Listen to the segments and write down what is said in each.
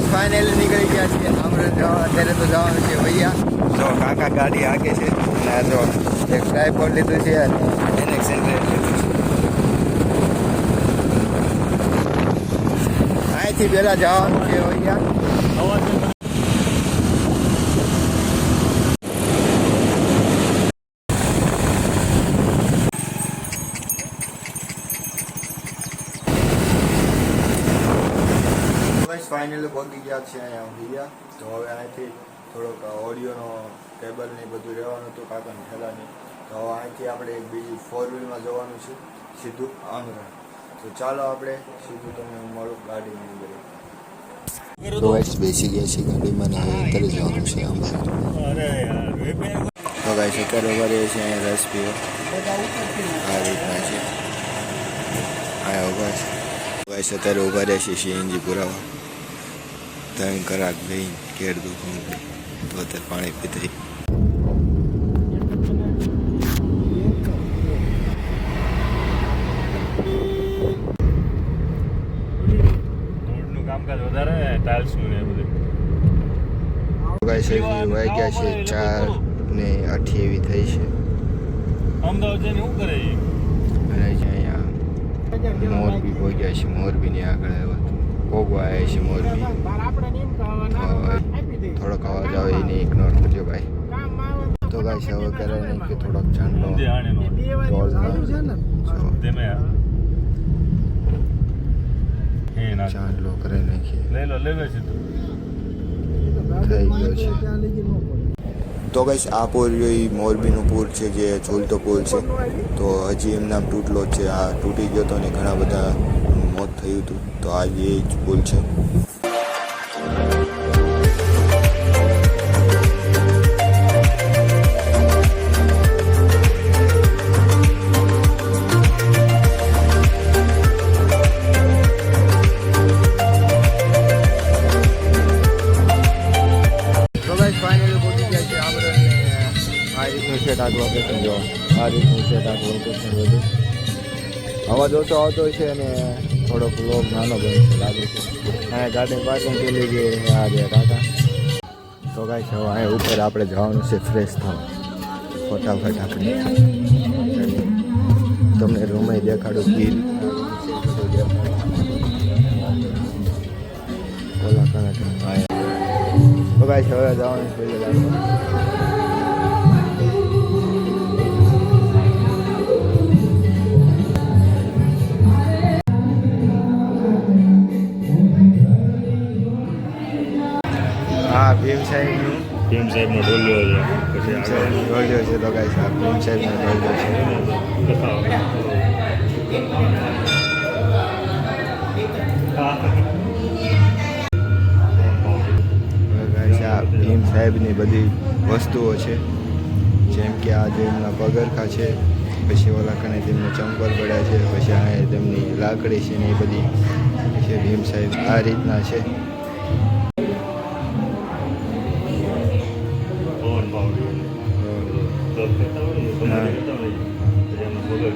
બસ finally નીકળી ગયા છીએ. હમણાં જવા, અત્યારે તો જવાનું છે ભૈયા. જો કાકા ગાડી હાકે છે. અને જો એક ટ્રાયપોડ લીધું છે અને એને સેન્ટ્રેટ લીધું છે. અહીંથી પહેલાં જવાનું છે ભૈયા બસ ફાઇનલી પહોંચી ગયા છીએ અહીંયા ભૈયા તો હવે અહીંથી થોડોક ઓડિયોનો ટેબલ ને બધું રહેવાનું હતું કાકાની ઠેલાની તો હવે અહીંથી આપણે એક બીજી ફોર વ્હીલમાં જવાનું છે સીધું આંધ્રા. તો ચાલો આપણે સીધું તમને હું મળું ગાડીની અંદર તો એક્સ બેસી ગયા છે ગાડીમાં ને અત્યારે જવાનું છે તો ગાઈસ અત્યારે ઊભા રહીએ છીએ અહીંયા રસ પીવો આ રીતના છે. આ ઊભા છે. ગાઈસ અત્યારે ઊભા રહ્યા છે સીએનજી પુરાવા. ત્રણ કલાક લઈ ઘેર દુખું પોતે પાણી પીધી. વાગ્યા છે ચાર ને અઠ્યાવી થઈ છે. અમદાવાદ જઈને શું કરે અને અહીંયા મોરબી પહોંચ્યા છે મોરબીની આગળ આવ્યા પોગવા છે મોરબી. થોડોક અવાજ આવે એને ઇગ્નોર કરજો ભાઈ. તો ગાઈસ હવે કરે નહીં કે થોડોક આણેનો ટોલ ના. ચાંદલો કરી નાખીએ. લઈ લો લેવે છે થઈ ગયો છે. તો ગઈશ આ પુલ એ મોરબીનું પુલ છે જે ઝૂલતો પુલ છે. તો હજી એમ નામ તૂટલો જ છે. આ તૂટી ગયો તો ને ઘણા બધા થયું હતું. તો આ એ જ પુલ છે. ટાક લોકેશન જો આ રીતનું છે ટાક લોકેશન બધું. અવાજ ઓછો આવતો છે અને થોડોક લોક નાનો બનશે લાગે છે. અહીંયા ગાડી પાર્કિંગ પેલી જે આ જે કાકા તો કાંઈ હવે અહીંયા ઉપર આપણે જવાનું છે ફ્રેશ થવા. ફટાફટ આપણે તમને રૂમે દેખાડું ગીર ઓલા છે તો ગાઈસ હવે જવાનું છે સાહેબનું ભીમ સાહેબનો ઢોલ્યો છે. પછી ઢોલિયો છે તો ગાઈસ આ ભીમ સાહેબનો ઢોલિયો છે. ભીમ સાહેબની બધી વસ્તુઓ છે. જેમ કે આ જે એમના પગરખા છે પછી ઓલા કણે તેમના ચંપલ પડ્યા છે પછી આ તેમની લાકડી છે ને એ બધી છે ભીમ સાહેબ આ રીતના છે. એમાં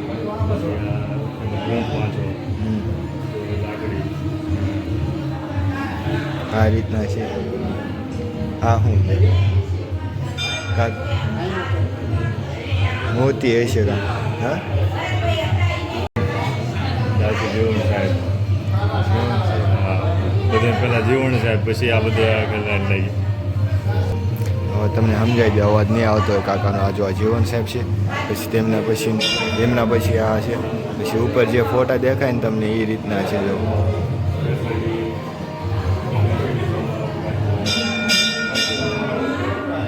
આ રીતના છે. આ હું કાંક મોતી હશે હા? જીવન સાહેબ. બધે પહેલાં જીવણ સાહેબ, પછી આ બધા કલાક લઈ. હવે તમને સમજાવી દે અવાજ નહીં આવતો હોય કાકાનો આ આ જીવન સાહેબ છે. પછી તેમના પછી એમના પછી આ છે. પછી ઉપર જે ફોટા દેખાય ને તમને એ રીતના છે જો.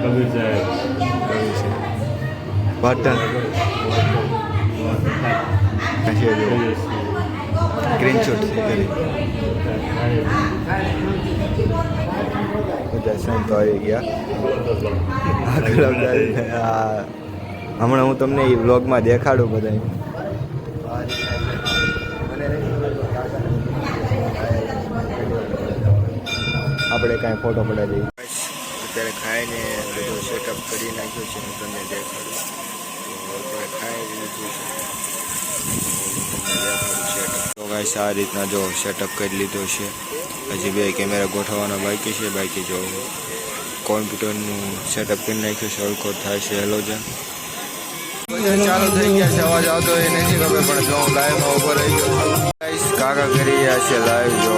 કબીર સાહેબ શૂટ કરી બધા આવી ગયા હમણાં હું તમને એ વ્લોગમાં દેખાડું બધા આપણે કાંઈ ફોટો પડાવી દઈએ. અત્યારે ખાઈને બધું સેટઅપ કરી નાખ્યું છે હું તમને દેખાડું. અત્યારે ખાઈ લીધું છે તો તમને દેખાડું setup. તો ગાઈસ, આ રીતના જો સેટઅપ કરી લીધો છે. હજી બે કેમેરા ગોઠવવાના બાકી છે. બાકી જો કોમ્પ્યુટરનું સેટઅપ કરી નાખ્યું છે, હલકો થાય છે હેલોજન ચાલુ થઈ ગયા છે, અવાજ આવતો એ નથી ખબર, પણ જો હું લાઈવમાં ઊભો રહી ગયો. ગાઈસ, કાકા કરી રહ્યા છે લાઈવ જો.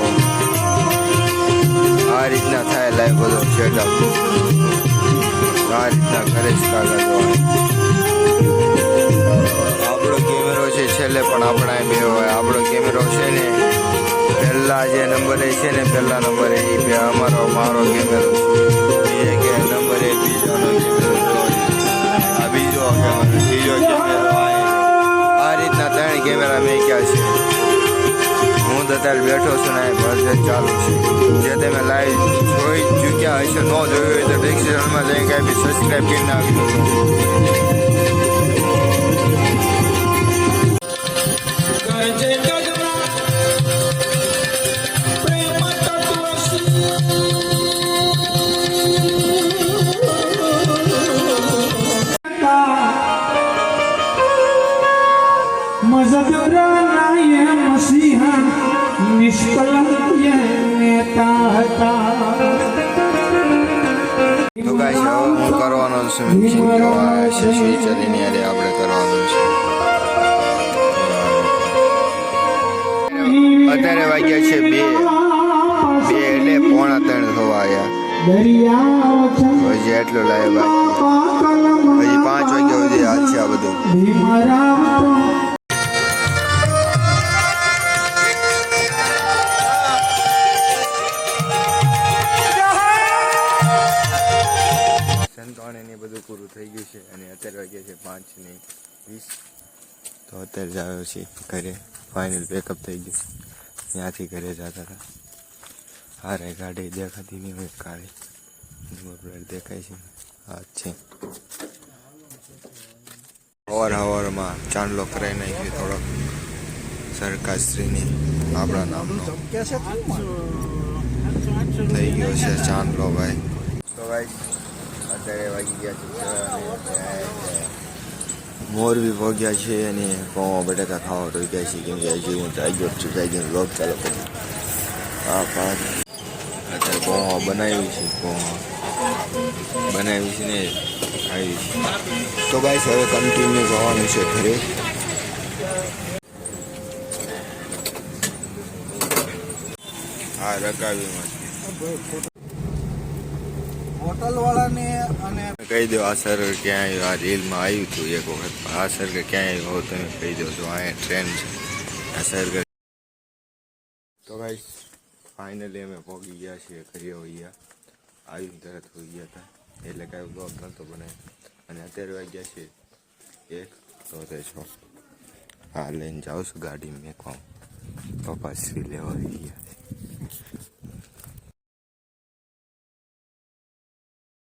આ રીતના થાય લાઈવ બધો સેટઅપ આ રીતના કરે છે કાકા જો કેમેરો છે છેલ્લે પણ આપણા બે હોય. આપણો કેમેરો છે ને, પહેલા જે નંબરે છે ને, પહેલા નંબરે એ અમારો, મારો કેમેરો એ કે નંબરે બીજાનો આ બીજો કેમેરો કેમેરો આ રીતના ત્રણ કેમેરા મેં ક્યાં છે. હું તો અત્યારે બેઠો છું ને ભરજે ચાલુ છે. જે તમે લાઈવ જોઈ ચૂક્યા હશે, ન જોયું હોય તો ડિસ્ક્રિપ્શનમાં જઈ કાંઈ બી સબસ્ક્રાઈબ કરી નાખજો. નેતા હતા હું કરવાનો છું. મિક્સિંગ ચલીને યારે આપણે કરવાનું છે. અત્યારે વાગ્યા છે બે. બે એટલે પોણા ત્રણ થવા આવ્યા હજી એટલું લાવે બાકી. હજી પાંચ વાગ્યા સુધી હાથ છે આ બધું. થઈ ગયું છે અને અત્યારે વાગ્યા છે પાંચ ને વીસ. તો અત્યારે જ આવ્યો છે ઘરે. ફાઇનલ પેકઅપ થઈ ગયું. ત્યાંથી ઘરે જતા હતા. હારે ગાડી દેખાતી નહીં હોય કાળી. પ્લેટ દેખાય છે. હા છે. અવાર હવારમાં ચાંદલો કરાવી નાખ્યો થોડોક સરકારશ્રીની આપણા નામનો. થઈ ગયો છે ચાંદલો ભાઈ. તો ભાઈ અત્યારે વાગી ગયા છે મોરબી પહોંચ્યા છે. અને પૌવા બટાકા ખાવા તો ગયા છે. કેમ કે હજી હું જાગ્યો છું જાગીને લોક ચાલો કરું હા પાંચ અત્યારે પૌવા બનાવ્યું છે પૌવા બનાવ્યું છે ને આવી તો ભાઈ હવે કન્ટિન્યુ જવાનું છે ઘરે. હા રકાવીમાં હોટલ વાળાને અને કહી દો, આ સર ક્યાં આવ્યું આ રીલમાં આવ્યું હતું એક વખત? આ સર ક્યાં આવ્યું હો, તમે કહી દો તો અહીંયા ટ્રેન છે. આ સર તો ભાઈ ફાઇનલી અમે પહોંચી ગયા છીએ, ઘરે હોઈયા આવી તરત હોઈ ગયા હતા. એટલે કાંઈ બ્લોગ નહોતો બને અને અત્યારે વાગ્યા છે એક, તે છો. હા, લઈને જાઉં છું ગાડી મેં કહું પપ્પા શ્રી લેવા ગયા.